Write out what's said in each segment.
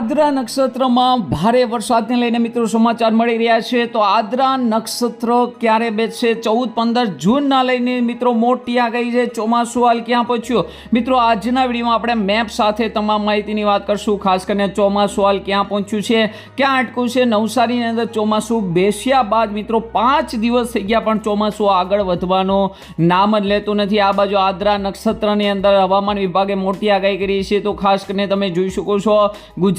આદ્રા નક્ષત્રમાં ભારે વરસાદને લઈને મિત્રો સમાચાર મળી રહ્યા છે. તો આદ્રા નક્ષત્ર ક્યારે બેસશે? ચૌદ, પંદર જૂનના લઈને મિત્રો મોટી આગાહી છે. ચોમાસું હાલ ક્યાં પહોંચ્યું? મિત્રો, આજના વિડીયોમાં આપણે મેપ સાથે તમામ માહિતીની વાત કરશું. ખાસ કરીને ચોમાસું હાલ ક્યાં પહોંચ્યું છે? ક્યાં અટકું છે? નવસારીની અંદર ચોમાસું બેસ્યા બાદ મિત્રો પાંચ દિવસ થઈ ગયા, પણ ચોમાસું આગળ વધવાનો નામ જ લેતું નથી. આ બાજુ આદ્રા નક્ષત્રની અંદર હવામાન વિભાગે મોટી આગાહી કરી છે. તો ખાસ કરીને તમે જોઈ શકો છો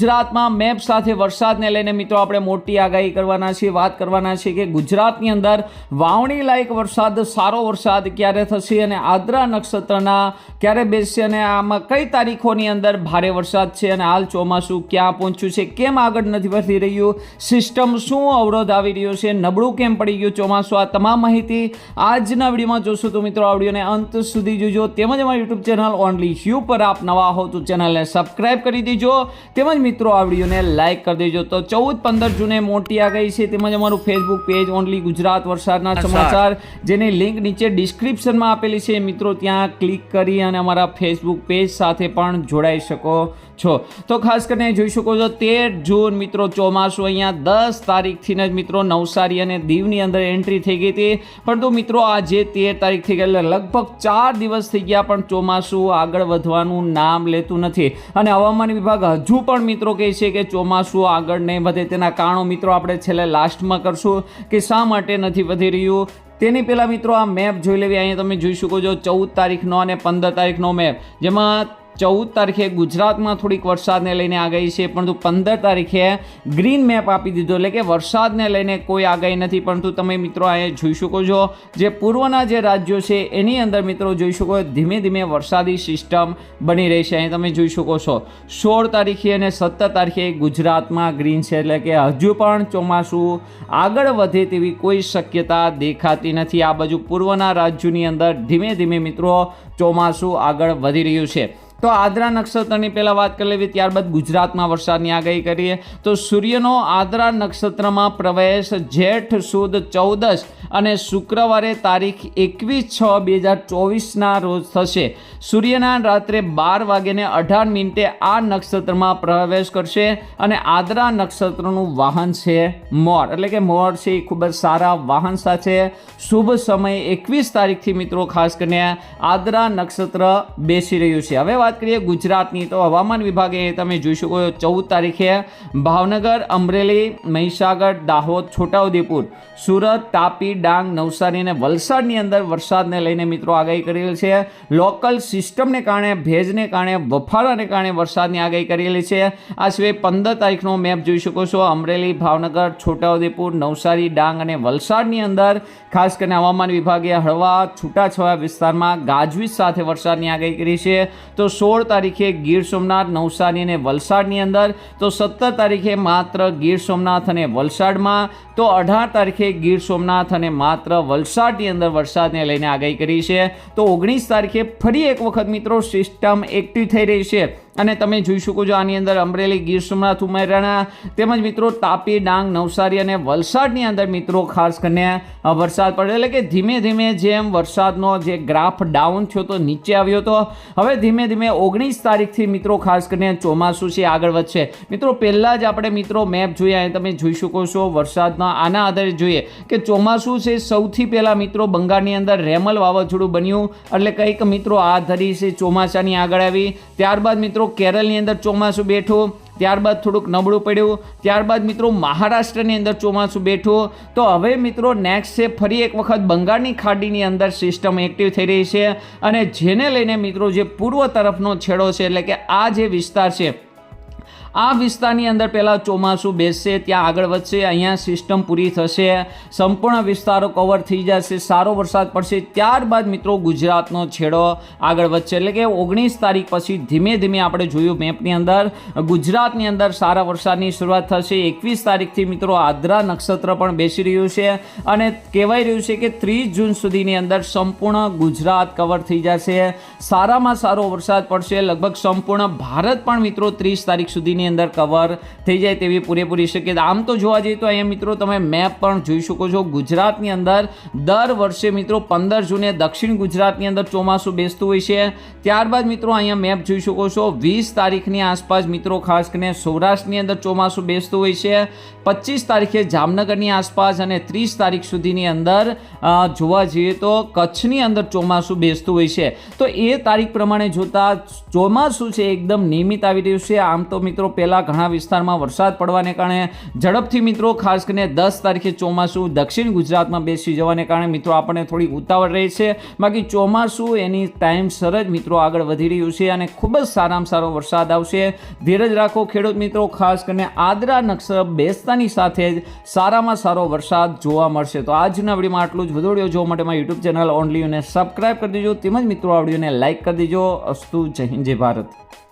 ગુજરાતમાં મેપ સાથે વરસાદને લઈને મિત્રો આપણે મોટી આગાહી કરવાના છીએ, વાત કરવાના છીએ કે ગુજરાતની અંદર વાવણી લાયક વરસાદ, સારો વરસાદ ક્યારે થશે અને આદ્રા નક્ષત્રના ક્યારે બેસશે અને આમાં કઈ તારીખોની અંદર ભારે વરસાદ છે અને હાલ ચોમાસું ક્યાં પહોંચ્યું છે, કેમ આગળ નથી વધી રહ્યું, સિસ્ટમ શું અવરોધ આવી રહ્યો છે, નબળું કેમ પડી ગયું ચોમાસું, આ તમામ માહિતી આજના વિડીયોમાં જોશું તો મિત્રો આ વિડીયોને અંત સુધી જોજો. તેમજ અમારી યુટ્યુબ ચેનલ ઓનલી યુ પર આપ નવા હો તો ચેનલને સબસ્ક્રાઇબ કરી દેજો. તેમજ મિત્રો આ વિડીયોને લાઇક કરી દેજો. તો ચૌદ પંદર જૂને મોટી આગાહી છે તેમજ અમારું ફેસબુક પેજ ઓનલી ગુજરાત વરસાદના સમાચાર જેની લિંક નીચે ડિસ્ક્રિપ્શનમાં આપેલી છે. મિત્રો ત્યાં ક્લિક કરી અને અમારા ફેસબુક પેજ સાથે પણ જોડાઈ શકો. છો. તો ખાસ કરીને જોઈ શકો છો, તેર જૂન મિત્રો ચોમાસું અહીંયા દસ તારીખથી જ મિત્રો નવસારી અને દીવની અંદર એન્ટ્રી થઈ ગઈ હતી. પરંતુ મિત્રો આજે તેર તારીખ થઈ ગઈ લગભગ ચાર દિવસ થઈ ગયા પણ ચોમાસું આગળ વધવાનું નામ લેતું નથી. અને હવામાન વિભાગ હજુ પણ મિત્રો કહે છે કે ચોમાસું આગળ નહીં વધે. તેના કારણો મિત્રો આપણે છેલ્લે લાસ્ટમાં કરશું કે શા માટે નથી વધી રહ્યું. તેની પહેલાં મિત્રો આ મેપ જોઈ લેવી. અહીંયા તમે જોઈ શકો છો ચૌદ તારીખનો અને પંદર તારીખનો મેપ જેમાં ચૌદ તારીખે ગુજરાતમાં થોડીક વરસાદને લઈને આગાહી છે, પરંતુ પંદર તારીખે ગ્રીન મેપ આપી દીધો, એટલે કે વરસાદને લઈને કોઈ આગાહી નથી. પરંતુ તમે મિત્રો અહીંયા જોઈ શકો છો, જે પૂર્વના જે રાજ્યો છે, એની અંદર મિત્રો જોઈ શકો ધીમે ધીમે વરસાદી સિસ્ટમ બની રહી છે. અહીં તમે જોઈ શકો છો, સોળ તારીખે અને સત્તર તારીખે ગુજરાતમાં ગ્રીન છે, એટલે કે હજુ પણ ચોમાસું આગળ વધે તેવી કોઈ શક્યતા દેખાતી નથી. આ બાજુ પૂર્વના રાજ્યોની અંદર ધીમે ધીમે મિત્રો ચોમાસું આગળ વધી રહ્યું છે. તો આદ્રા નક્ષત્રની પહેલાં વાત કરી લેવી, ત્યારબાદ ગુજરાતમાં વરસાદની આગાહી કરીએ. તો સૂર્યનો આદ્રા નક્ષત્રમાં પ્રવેશ જેઠ, સુદ ચૌદસ અને શુક્રવારે તારીખ એકવીસ છ બે હજાર ચોવીસના રોજ થશે. સૂર્યના રાત્રે બાર વાગ્યાને અઢાર મિનિટે આ નક્ષત્રમાં પ્રવેશ કરશે અને આદ્રા નક્ષત્રનું વાહન છે મોર. એટલે કે મોર છે એ ખૂબ જ સારા વાહન સાથે શુભ સમય એકવીસ તારીખથી મિત્રો ખાસ કરીને આદ્રા નક્ષત્ર બેસી રહ્યું છે. હવે વાત કરીએ ગુજરાતની, તો હવામાન વિભાગે તમે જોઈ શકો ચૌદ તારીખે ભાવનગર, અમરેલી, મહીસાગર, દાહોદ, છોટાઉદેપુર, સુરત, તાપી, ડાંગ, નવસારી અને વલસાડની અંદર વરસાદને લઈને મિત્રો આગાહી કરેલી છે. લોકલ સિસ્ટમને કારણે, ભેજને કારણે બફારાને કારણે વરસાદની આગાહી કરેલી છે. આ સિવાય પંદર તારીખનો મેપ જોઈ શકો છો. અમરેલી, ભાવનગર, છોટાઉદેપુર, નવસારી, ડાંગ અને વલસાડની અંદર ખાસ કરીને હવામાન વિભાગે હળવા છૂટાછવાયા વિસ્તારમાં ગાજવીજ સાથે વરસાદની આગાહી કરી છે. તો સોળ તારીખે ગીર સોમનાથ, નવસારી અને વલસાડની અંદર, તો સત્તર તારીખે માત્ર ગીર સોમનાથ અને વલસાડમાં, તો અઢાર તારીખે ગીર સોમનાથ અને માત્ર વલસાડની અંદર વરસાદને લઈને આગાહી કરી છે. તો ઓગણીસ તારીખે ફરી એક વખત મિત્રો સિસ્ટમ એક્ટિવ થઈ રહી છે. અને તમે જોઈ શકો છો આની અંદર અમરેલી ગીર સોમનાથ ઉમેરાણા તેમજ મિત્રો તાપી, ડાંગ, નવસારી અને વલસાડની અંદર મિત્રો ખાસ કરીને વરસાદ પડે એટલે કે ધીમે ધીમે જેમ વરસાદનો જે ગ્રાફ ડાઉન થયો તો નીચે આવ્યો હતો હવે ધીમે ધીમે ઓગણીસ તારીખથી મિત્રો ખાસ કરીને ચોમાસું છે, આગળ વધશે. મિત્રો, પહેલાં જ આપણે મિત્રો મેપ જોઈએ અહીં તમે જોઈ શકો છો, વરસાદના આના આધારે જોઈએ કે ચોમાસું છે સૌથી પહેલાં મિત્રો બંગાળની અંદર રેમલ વાવાઝોડું બન્યું. એટલે કંઈક મિત્રો આ ધરી છે ચોમાસાની આગળ આવી. ત્યારબાદ મિત્રો કેરળની અંદર ચોમાસું બેઠું, ત્યારબાદ થોડુંક નબળું પડ્યું, ત્યારબાદ મિત્રો મહારાષ્ટ્રની અંદર ચોમાસું બેઠું. તો હવે મિત્રો નેક્સ્ટ છે ફરી એક વખત બંગાળની ખાડીની અંદર સિસ્ટમ એક્ટિવ થઈ રહી છે. અને જેને લઈને મિત્રો, જે પૂર્વ તરફનો છેડો છે, એટલે કે આ જે વિસ્તાર છે આ વિસ્તારની અંદર પહેલાં ચોમાસું બેસશે, ત્યાં આગળ વધશે, અહીંયા સિસ્ટમ પૂરી થશે, સંપૂર્ણ વિસ્તારો કવર થઈ જશે, સારો વરસાદ પડશે, ત્યારબાદ મિત્રો ગુજરાતનો છેડો આગળ વધશે. એટલે કે ઓગણીસ તારીખ પછી ધીમે ધીમે આપણે જોયું મેપની અંદર, ગુજરાતની અંદર સારા વરસાદની શરૂઆત થશે. એકવીસ તારીખથી મિત્રો આદ્રા નક્ષત્ર પણ બેસી રહ્યું છે અને કહેવાય રહ્યું છે કે ત્રીસ જૂન સુધીની અંદર સંપૂર્ણ ગુજરાત કવર થઈ જશે. સારામાં સારો વરસાદ પડશે. લગભગ સંપૂર્ણ ભારત પણ મિત્રો ત્રીસ તારીખ સુધીની અંદર કવર થઈ જાય તેવી પૂરેપૂરી શક્યતા આમ તો જોવા જઈએ તો અહીંયા મિત્રો તમે મેપ પણ જોઈ શકો છો. ગુજરાતની અંદર દર વર્ષે મિત્રો પંદર જૂને દક્ષિણ ગુજરાતની અંદર ચોમાસું બેસતું હોય છે. ત્યારબાદ મિત્રો અહીંયા મેપ જોઈ શકો છો. વીસ તારીખની આસપાસ મિત્રો ખાસ કરીને સૌરાષ્ટ્રની અંદર ચોમાસું બેસતું હોય છે. પચીસ તારીખે જામનગરની આસપાસ અને ત્રીસ તારીખ સુધીની અંદર જોવા જઈએ તો કચ્છની અંદર ચોમાસું બેસતું હોય છે. તો એ તારીખ પ્રમાણે જોતા ચોમાસું છે, એકદમ નિયમિત આવી રહ્યું છે. આમ તો મિત્રો પહેલાં ઘણા વિસ્તારમાં વરસાદ પડવાને કારણે ઝડપથી મિત્રો ખાસ કરીને દસ તારીખે ચોમાસું દક્ષિણ ગુજરાતમાં બેસી જવાને કારણે મિત્રો આપણને થોડી ઉતાવળ રહે છે. બાકી ચોમાસું એની ટાઈમસર જ મિત્રો આગળ વધી રહ્યું છે અને ખૂબ જ સારામાં સારો વરસાદ આવશે. ધીરજ રાખો ખેડૂત મિત્રો, ખાસ કરીને આદરા નક્ષર બેસતાની સાથે જ સારામાં સારો વરસાદ જોવા મળશે. તો આજના વિડીયોમાં આટલું જ. વધુ જોવા માટે મારી યુટ્યુબ ચેનલ ઓનલી સબસ્ક્રાઈબ કરી દેજો. તેમજ મિત્રો આ વિડીયોને લાઇક કરી દેજો. અસ્તુ જય હિન્દ, જય ભારત.